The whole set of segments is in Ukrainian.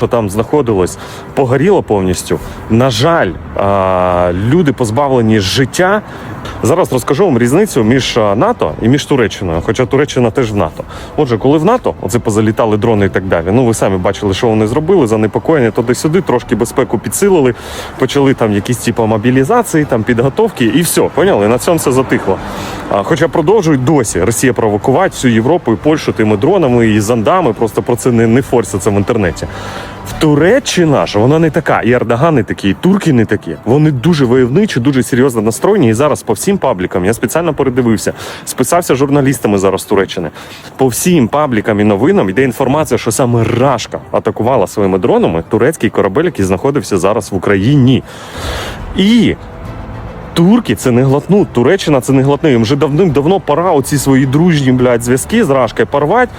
що там знаходилось, погоріло повністю. На жаль, люди позбавлені життя. Зараз розкажу вам різницю між НАТО і між Туреччиною, хоча Туреччина теж в НАТО. Отже, коли в НАТО оце позалітали дрони і так далі. Ну ви самі бачили, що вони зробили, занепокоєння туди-сюди, трошки безпеку підсилили, почали там якісь типу мобілізації, там підготовки, і все, поняли? На цьому все затихло. Хоча продовжують досі Росія провокувати всю Європу і Польщу тими дронами і зондами. Просто про це не, не форситься в інтернеті. Туреччина ж вона не така, і Ердоган не такі, і турки не такі. Вони дуже войовничі, дуже серйозно настроєні. І зараз по всім паблікам я спеціально передивився, списався журналістами зараз з Туреччини. По всім паблікам і новинам йде інформація, що саме Рашка атакувала своїми дронами турецький корабель, який знаходився зараз в Україні. І Турки це не глотнуть, Туреччина це не глотне. Їм вже давним-давно пора оці свої дружні блядь, зв'язки з Рашкою порвати.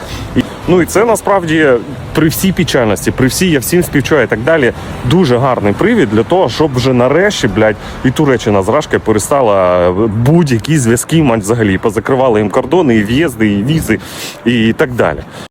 Ну і це насправді при всій печальності, при всій я всім співчуваю і так далі. Дуже гарний привід для того, щоб вже нарешті, блядь, і Туреччина з Рашкою перестала будь-які зв'язки мать взагалі. Позакривали їм кордони, і в'їзди, і візи, і так далі.